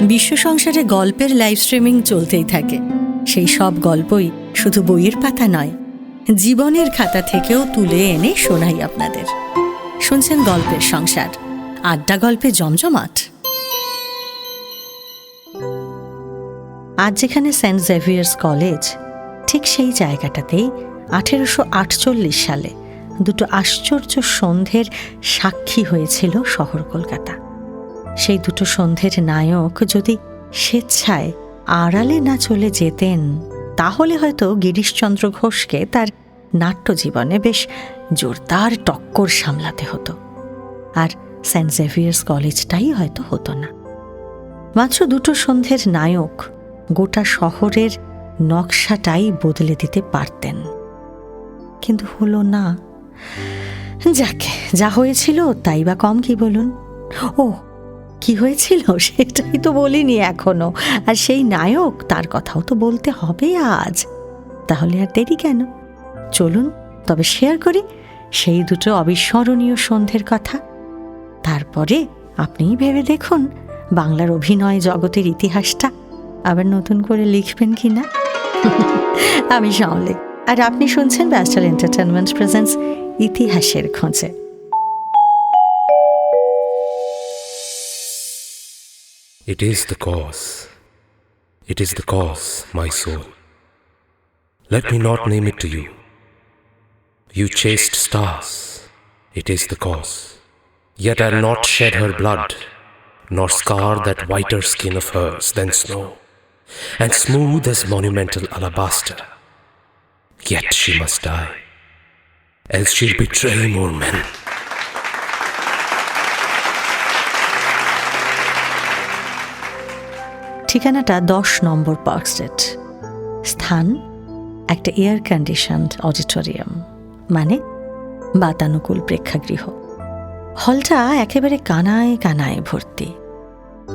বিশ্ব সংসারে গল্পের লাইভ স্ট্রিমিং চলতেই থাকে। সেই সব গল্পই শুধু বইয়ের পাতা নয়, জীবনের খাতা থেকেও তুলে এনে শোনাই আপনাদের। শুনছেন গল্পের সংসার, আড্ডা গল্পে জমজমাট। আজ যেখানে সেন্ট জেভিয়ার্স কলেজ ঠিক সেই জায়গাটাতেই আঠেরোশো আটচল্লিশ সালে দুটো আশ্চর্য সন্ধ্যের সাক্ষী হয়েছিল শহর কলকাতা। সেই দুটো সন্ধ্যের নায়ক যদি স্বেচ্ছায় আড়ালে না চলে যেতেন, তাহলে হয়তো গিরিশচন্দ্র ঘোষকে তার নাট্য জীবনে বেশ জোরদার টক্কর সামলাতে হতো। আর সেন্ট জেভিয়ার্স কলেজটাই হয়তো হতো না। মাত্র দুটো সন্ধ্যের নায়ক গোটা শহরের নকশাটাই বদলে দিতে পারতেন। কিন্তু হলো না। যাকে, যা হয়েছিল তাই বা কম কি বলুন? ও কি হয়েছিল? সেটাই তো বলিনি এখনও। আর সেই নায়ক, তার কথাও তো বলতে হবে আজ। তাহলে আর দেরি কেন? চলুন, তবে শেয়ার করি সেই দুটো অবিস্মরণীয় সন্ধ্যের কথা। তারপরে আপনিই ভেবে দেখুন বাংলার অভিনয় জগতের ইতিহাসটা আবার নতুন করে লিখবেন কি না। আমি সামলে আর আপনি শুনছেন ব্যাস্টার এন্টারটেনমেন্ট প্রেজেন্স ইতিহাসের খোঁজে। It is the cause. It is the cause, my soul. Let me not name it to you. You chased stars. It is the cause. Yet I'll not shed her blood, nor scar that whiter skin of hers than snow, and smooth as monumental alabaster. Yet she must die, else she'll betray more men. ঠিকানাটা দশ নম্বর park street. স্থান, একটা air conditioned auditorium মানে বাতানুকূল প্রেক্ষাগৃহ। হলটা একেবারে কানায় কানায় ভর্তি।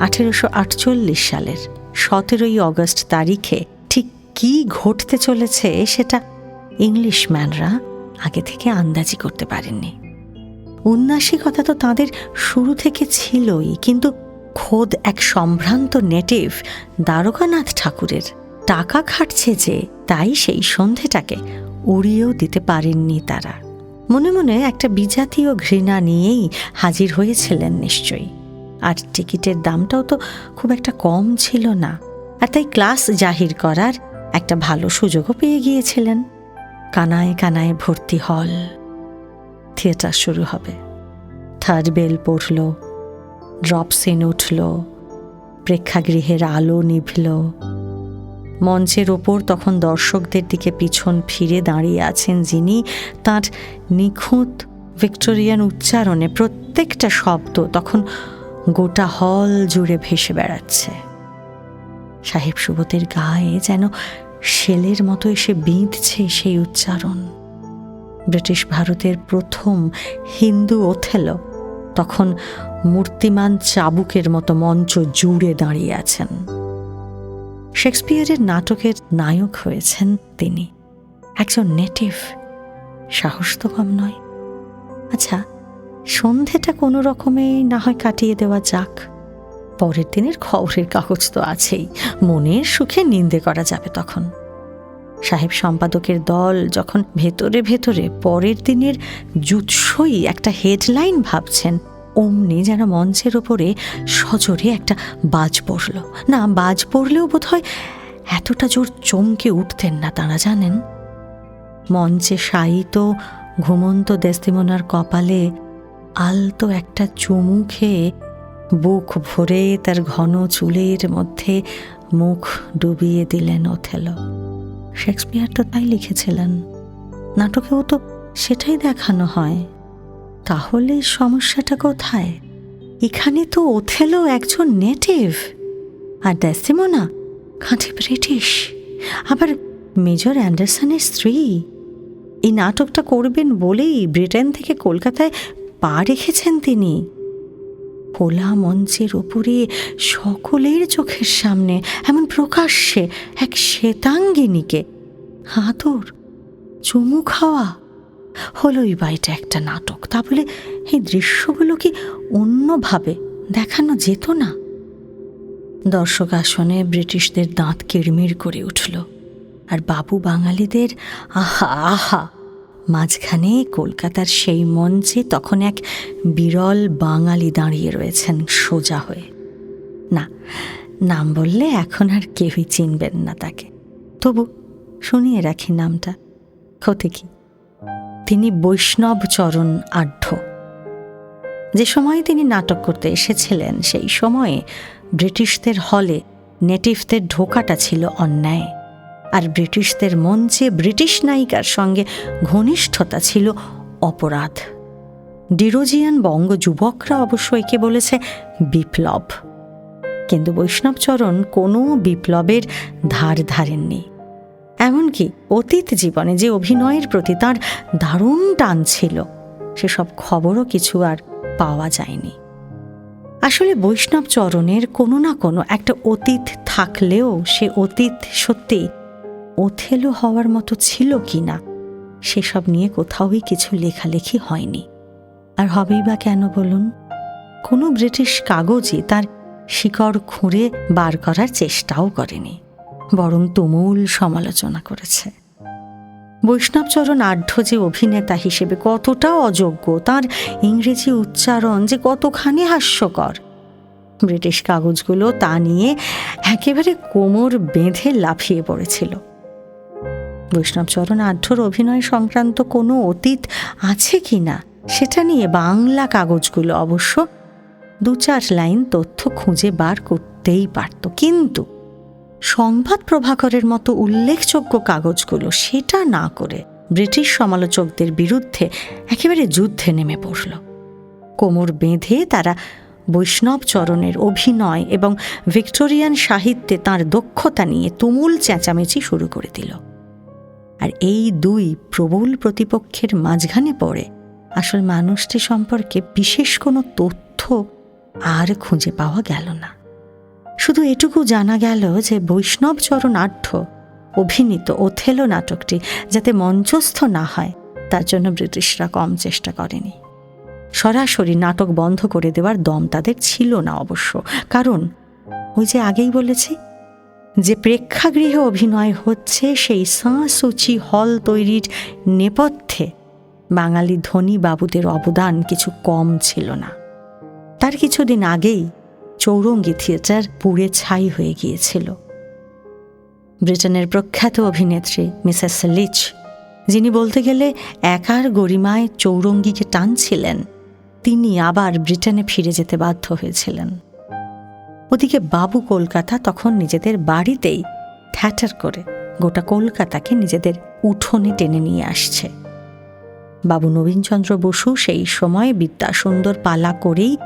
আঠেরোশো আটচল্লিশ সালের সতেরোই অগস্ট তারিখে ঠিক কি ঘটতে চলেছে সেটা ইংলিশম্যানরা আগে থেকে আন্দাজি করতে পারেননি। উন্নাসিকতা তো তাদের শুরু থেকে ছিলই, কিন্তু খোদ এক সম্ভ্রান্ত নেটিভ দ্বারকানাথ ঠাকুরের। টাকা খাটছে যে, তাই সেই সন্ধেটাকে উড়িয়েও দিতে পারেননি তারা। মনে মনে একটা বিজাতীয় ঘৃণা নিয়েই হাজির হয়েছিলেন নিশ্চয়ই। আর টিকিটের দামটাও তো খুব একটা কম ছিল না। আর তাই ক্লাস জাহির করার একটা ভালো সুযোগও পেয়ে গিয়েছিলেন। কানায় কানায় ভর্তি হল। থিয়েটার শুরু হবে। থার্ড বেল পড়ল। ড্রপ সিন উঠল প্রেক্ষাগৃহের আলো নিভল। মঞ্চের ওপর তখন দর্শকদের দিকে পিছন ফিরে দাঁড়িয়ে আছেন যিনি, তার নিখুঁত ভিক্টোরিয়ান উচ্চারণে প্রত্যেকটা শব্দ তখন গোটা হল জুড়ে ভেসে বেড়াচ্ছে। সাহেব সুবতের গায়ে যেন শেলের মতো এসে বিঁধছে সেই উচ্চারণ। ব্রিটিশ ভারতের প্রথম হিন্দু ওথেলো তখন মূর্তিমান চাবুকের মতো মঞ্চ জুড়ে দাঁড়িয়ে আছেন। শেক্সপিয়ারের নাটকের নায়ক হয়েছেন তিনি। একজন নেটিভ সাহস তো কম নয়। আচ্ছা সন্ধেটা কোনো রকমে না হয় কাটিয়ে দেওয়া যাক। পরের দিনের খবরের কাগজ তো আছেই, মনের সুখে নিন্দে করা যাবে তখন। সাহেব সম্পাদকের দল যখন ভেতরে ভেতরে পরের দিনের জুৎসই একটা হেডলাইন ভাবছেন অমনি যেন মঞ্চের ওপরে সজোরে একটা বাজ পড়ল। না, বাজ পড়লেও বোধ হয় এতটা জোর চমকে উঠতেন না তারা, জানেন? মঞ্চে শায়িত, ঘুমন্ত দেস্তিমনার কপালে আলতো একটা চুমু খেয়ে বুক ভরে তার ঘন চুলের মধ্যে মুখ ডুবিয়ে দিলেন ওথেলো। শেক্সপিয়ার তো তাই লিখেছিলেন। নাটকেও তো সেটাই দেখানো হয়। তাহলে সমস্যাটা কোথায়? এখানে তো ওথেলো একজন নেটিভ আর ডেসিমোনা খাঁটি ব্রিটিশ। আবার মেজর অ্যান্ডারসনের স্ত্রী। এই নাটকটা করবেন বলেই ব্রিটেন থেকে কলকাতায় পা রেখেছেন তিনি। খোলা মঞ্চের উপরে সকলের চোখের সামনে, এমন প্রকাশ্যে এক শ্বেতাঙ্গিনীকে। হাতর চুমু খাওয়া। হলোই বা এটা একটা নাটক। তা বলে এই দৃশ্যগুলো কি অন্যভাবে দেখানো যেত না? দর্শক আসনে ব্রিটিশদের দাঁত কিড়মির করে উঠল আর বাবু বাঙালিদের আহা আহা, মাঝখানে কলকাতার সেই মঞ্চে তখন এক বিরল বাঙালি দাঁড়িয়ে রয়েছেন সোজা হয়ে। না, নাম বললে এখন আর কেউই চিনবেন না তাকে। তবু শুনিয়ে রাখি নামটা। ক্ষতি কি? তিনি বৈষ্ণব চরণ আঢ্য। যে সময়ে তিনি নাটক করতে এসেছিলেন, সেই সময়ে ব্রিটিশদের হলে নেটিভদের ঢোকাটা ছিল অন্যায়। আর ব্রিটিশদের মঞ্চে ব্রিটিশ নায়িকার সঙ্গে ঘনিষ্ঠতা ছিল অপরাধ। ডিরোজিয়ান বঙ্গ যুবকরা অবশ্য একে বলেছে বিপ্লব। কিন্তু বৈষ্ণবচরণ কোনো বিপ্লবের ধার ধারেননি। এমনকি অতীত জীবনে যে অভিনয়ের প্রতি তার দারুণ টান ছিল, সেসব খবরও কিছু আর পাওয়া যায়নি। আসলে বৈষ্ণব চরণের কোনো না কোনো একটা অতীত থাকলেও সে অতীত সত্যি ওথেলো হওয়ার মতো ছিল কি না, সেসব নিয়ে কোথাওই কিছু লেখালেখি হয়নি। আর হবেই বা কেন বলুন? কোনো ব্রিটিশ কাগজই তার শিকড় খুঁড়ে বার করার চেষ্টাও করেনি। বরং তুমুল সমালোচনা করেছে। বৈষ্ণবচরণ আঢ্য যে অভিনেতা হিসেবে কতটা অযোগ্য, তার ইংরেজি উচ্চারণ যে কতখানি হাস্যকর। ব্রিটিশ কাগজগুলো তা নিয়ে একেবারে কোমর বেঁধে লাফিয়ে পড়েছিল। বৈষ্ণবচরণ আঢ্যর অভিনয় সংক্রান্ত কোনো অতীত আছে কি না, সেটা নিয়ে বাংলা কাগজগুলো অবশ্য দু চার লাইন তথ্য খুঁজে বার করতেই পারত। কিন্তু সংবাদ প্রভাকরের মতো উল্লেখযোগ্য কাগজগুলো সেটা না করে ব্রিটিশ সমালোচকদের বিরুদ্ধে একেবারে যুদ্ধে নেমে পড়ল। কোমর বেঁধে তারা বৈষ্ণব চরণের অভিনয় এবং ভিক্টোরিয়ান সাহিত্যে তার দক্ষতা নিয়ে তুমুল চেঁচামেচি শুরু করে দিল। আর এই দুই প্রবল প্রতিপক্ষের মাঝখানে পড়ে আসল মানুষটি সম্পর্কে বিশেষ কোনো তথ্য আর খুঁজে পাওয়া গেল না। শুধু এটুকু জানা গেল যে বৈষ্ণব চরণাঢ্য অভিনীত ওথেলো নাটকটি যাতে মঞ্চস্থ না হয়, তার জন্য ব্রিটিশরা কম চেষ্টা করেনি। সরাসরি নাটক বন্ধ করে দেওয়ার দম তাদের ছিল না অবশ্য, কারণ ওই যে আগেই বলেছি, যে প্রেক্ষাগৃহে অভিনয় হচ্ছে সেই সাঁসুচি হল তৈরির নেপথ্যে বাঙালি ধনী বাবুদের অবদান কিছু কম ছিল না। তার কিছুদিন আগেই চৌরঙ্গি থিয়েটার পুড়ে ছাই হয়ে গিয়েছিল। ব্রিটেনের প্রখ্যাত অভিনেত্রী মিসেস লিচ, যিনি বলতে গেলে একার গরিমায় চৌরঙ্গিকে টানছিলেন, তিনি আবার ব্রিটেনে ফিরে যেতে বাধ্য হয়েছিলেন। ওদিকে বাবু কলকাতা তখন নিজেদের বাড়িতেই থ্যাটার করে, গোটা কলকাতাকে নিজেদের উঠোনে টেনে নিয়ে আসছে। বাবু নবীনচন্দ্র বসু সেই সময় বিদ্যাসুন্দর পালা করেই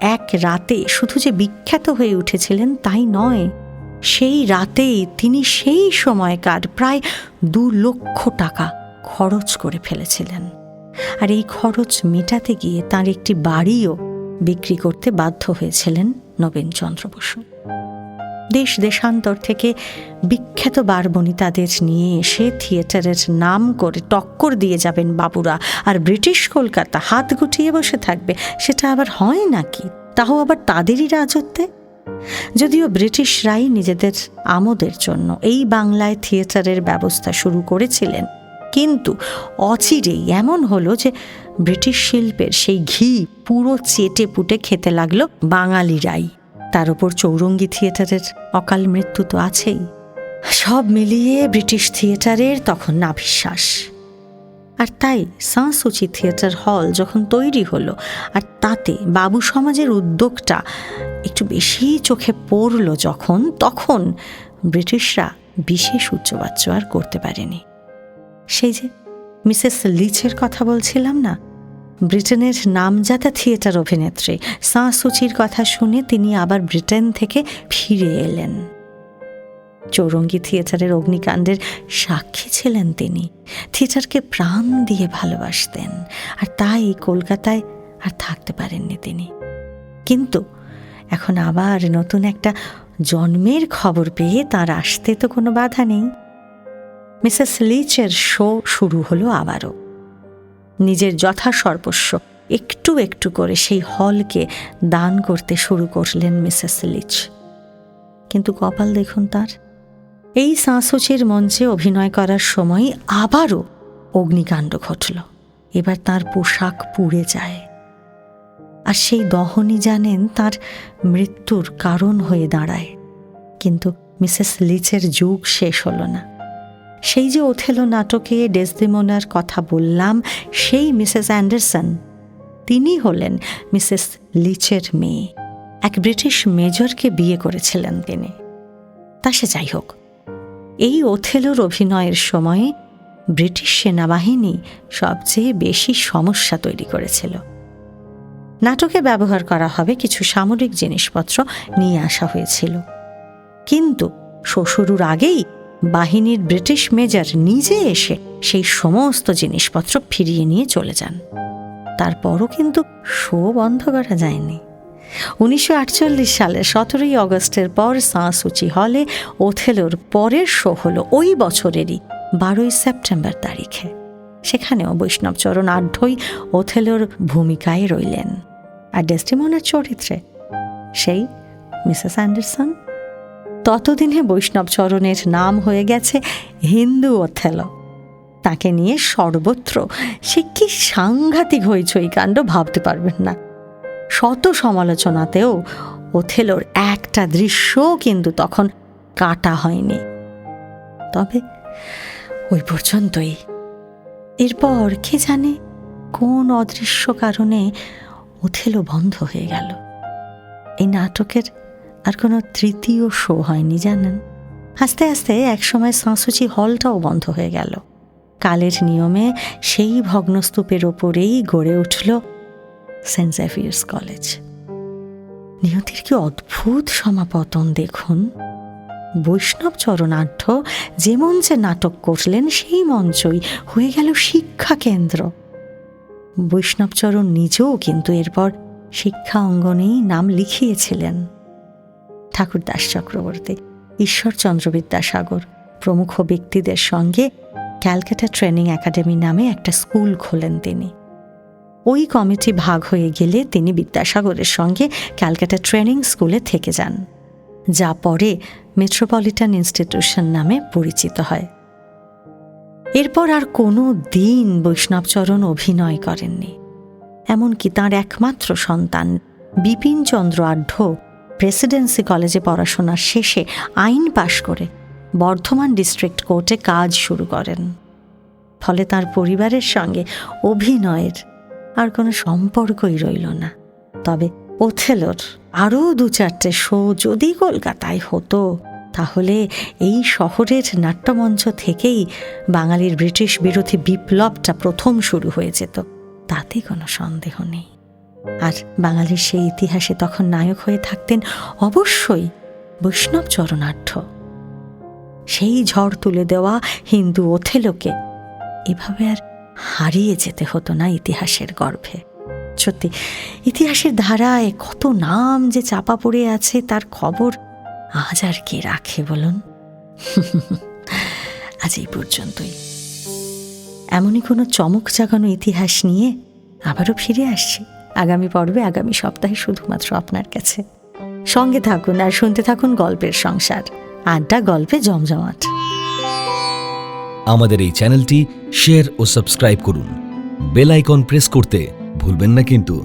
এক রাতে শুধু যে বিখ্যাত হয়ে উঠেছিলেন তাই নয়, সেই রাতেই তিনি সেই সময়কার প্রায় দু লক্ষ টাকা খরচ করে ফেলেছিলেন। আর এই খরচ মেটাতে গিয়ে তার একটি বাড়িও বিক্রি করতে বাধ্য হয়েছিলেন নবীনচন্দ্র বসু। দেশ দেশান্তর থেকে বিখ্যাত বারবনিতাদের নিয়ে এসে থিয়েটারের নাম করে টক্কর দিয়ে যাবেন বাবুরা। আর ব্রিটিশ কলকাতা হাত গুটিয়ে বসে থাকবে, সেটা আবার হয় নাকি? তাও আবার তাদেরই রাজত্বে? যদিও ব্রিটিশরাই নিজেদের আমোদের জন্য এই বাংলায় থিয়েটারের ব্যবস্থা শুরু করেছিলেন। কিন্তু অচিরেই এমন হলো যে ব্রিটিশ শিল্পের সেই ঘি পুরো চেটে পুটে খেতে লাগল বাঙালিরাই তার উপর চৌরঙ্গি থিয়েটারের অকাল মৃত্যু তো আছেই। সব মিলিয়ে ব্রিটিশ থিয়েটারের তখন নাভিশ্বাস। আর তাই সাঁসুচি থিয়েটার হল যখন তৈরি হলো, আর তাতে বাবু সমাজের উদ্যোগটা একটু বেশি চোখে পড়ল যখন, তখন ব্রিটিশরা বিশেষ উচ্চবাচ্য আর করতে পারেনি। সেই যে মিসেস লিচের কথা বলছিলাম না ব্রিটেনের নামজাদা থিয়েটার অভিনেত্রী। সাঁ সাঁসুচির কথা শুনে তিনি আবার ব্রিটেন থেকে ফিরে এলেন। চৌরঙ্গি থিয়েটারের অগ্নিকাণ্ডের সাক্ষী ছিলেন তিনি। থিয়েটারকে প্রাণ দিয়ে ভালোবাসতেন। আর তাই কলকাতায় আর থাকতে পারেননি তিনি। কিন্তু এখন আবার নতুন একটা জন্মের খবর পেয়ে তার আসতে তো কোনো বাধা নেই। মিসেস লিচের শো শুরু হলো আবারও। নিজের যথাসর্বস্ব একটু একটু করে সেই হলকে দান করতে শুরু করলেন মিসেস লিচ। কিন্তু কপাল দেখুন তার। এই সাঁসুচির মঞ্চে অভিনয় করার সময় আবারও অগ্নিকাণ্ড ঘটল। এবার তার পোশাক পুড়ে যায়। আর সেই দহনই জানেন তার মৃত্যুর কারণ হয়ে দাঁড়ায়। কিন্তু মিসেস লিচের যুগ শেষ হলো না। সেই যে ওথেলো নাটকে ডেসদেমোনার কথা বললাম, সেই মিসেস অ্যান্ডারসন। তিনি হলেন মিসেস লিচের মেয়ে। এক ব্রিটিশ মেজরকে বিয়ে করেছিলেন তিনি। তা সে যাই হোক। এই ওথেলোর অভিনয়ের সময়ে ব্রিটিশ সেনাবাহিনী সবচেয়ে বেশি সমস্যা তৈরি করেছিল। নাটকে ব্যবহার করা হবে কিছু সামরিক জিনিসপত্র নিয়ে আসা হয়েছিল। কিন্তু শ্বশুরুর আগেই বাহিনীর ব্রিটিশ মেজর নিজে এসে সেই সমস্ত জিনিসপত্র ফিরিয়ে নিয়ে চলে যান। তারপরও কিন্তু শো বন্ধ করা যায়নি। উনিশশো সালের সতেরোই অগস্টের পর সাঁসুচি হলে ওথেলোর পরের শো হলো ওই বছরেরই বারোই সেপ্টেম্বর তারিখে। সেখানেও বৈষ্ণবচরণ আঢ্যই ওথেলোর ভূমিকায় রইলেন। আর ডেস্টিমোনার চরিত্রে সেই মিসেস অ্যান্ডারসন ততদিনে বৈষ্ণবচরণের নাম হয়ে গেছে হিন্দু ওথেলো তাকে নিয়ে সর্বত্র, সে কি সাংঘাতিক হইচই কাণ্ড ভাবতে পারবেন না। শত সমালোচনাতেও ওথেলোর একটা দৃশ্যও কিন্তু তখন কাটা হয়নি। তবে ওই পর্যন্তই। এরপর কে জানে কোন অদৃশ্য কারণে ওথেলো বন্ধ হয়ে গেল। এই নাটকের আর কোনো তৃতীয় শো হয়নি, জানেন? আস্তে আস্তে একসময় সাঁসুচি হলটাও বন্ধ হয়ে গেল। কালের নিয়মে সেই ভগ্নস্তূপের ওপরেই গড়ে উঠল সেন্ট জেভিয়ার্স কলেজ। নিয়তির কি অদ্ভুত সমাপতন, দেখুন। বৈষ্ণব চরণাঢ্য যে মঞ্চে নাটক করলেন, সেই মঞ্চই হয়ে গেল শিক্ষা কেন্দ্র। বৈষ্ণবচরণ নিজেও কিন্তু এরপর শিক্ষা অঙ্গনেই নাম লিখিয়েছিলেন। ঠাকুরদাস চক্রবর্তী ঈশ্বরচন্দ্র বিদ্যাসাগর প্রমুখ ব্যক্তিদের সঙ্গে ক্যালকাটা ট্রেনিং একাডেমি নামে একটা স্কুল খোলেন তিনি। ওই কমিটি ভাগ হয়ে গেলে তিনি বিদ্যাসাগরের সঙ্গে ক্যালকাটা ট্রেনিং স্কুলে থেকে যান, যা পরে মেট্রোপলিটন ইনস্টিটিউশন নামে পরিচিত হয়। এরপর আর কোনো দিন বৈষ্ণবচরণ অভিনয় করেননি, এমনকি তার একমাত্র সন্তান বিপিনচন্দ্র আঢ্য প্রেসিডেন্সি কলেজে পড়াশোনা শেষে আইন পাশ করে বর্ধমান ডিস্ট্রিক্ট কোর্টে কাজ শুরু করেন। ফলে তার পরিবারের সঙ্গে অভিনয়ের আর কোনো সম্পর্কই রইল না। তবে ওথেলোর আরও দু চারটে শো যদি কলকাতায় হতো, তাহলে এই শহরের নাট্যমঞ্চ থেকেই বাঙালির ব্রিটিশ বিরোধী বিপ্লবটা প্রথম শুরু হয়ে যেত। তাতে কোনো সন্দেহ নেই। আর বাঙালির সেই ইতিহাসে তখন নায়ক হয়ে থাকতেন অবশ্যই বৈষ্ণব চরণাঢ্য সেই ঝড় তুলে দেওয়া হিন্দু ওথেলোকে এভাবে আর হারিয়ে যেতে হতো না ইতিহাসের গর্ভে। সত্যি, ইতিহাসের ধারায় কত নাম যে চাপা পড়ে আছে তার খবর আজ আর কে রাখে বলুন? আজ এই পর্যন্তই। এমনই কোনো চমক জাগানো ইতিহাস নিয়ে আবারও ফিরে আসছি। আগামী পর্বে, আগামী সপ্তাহে শুধুমাত্র আপনার কাছে। সঙ্গে থাকুন আর শুনতে থাকুন গল্পের সংসার। আড্ডা, গল্পে জমজমাট। আমাদের এই চ্যানেলটি শেয়ার ও সাবস্ক্রাইব করুন। বেল আইকন প্রেস করতে ভুলবেন না কিন্তু।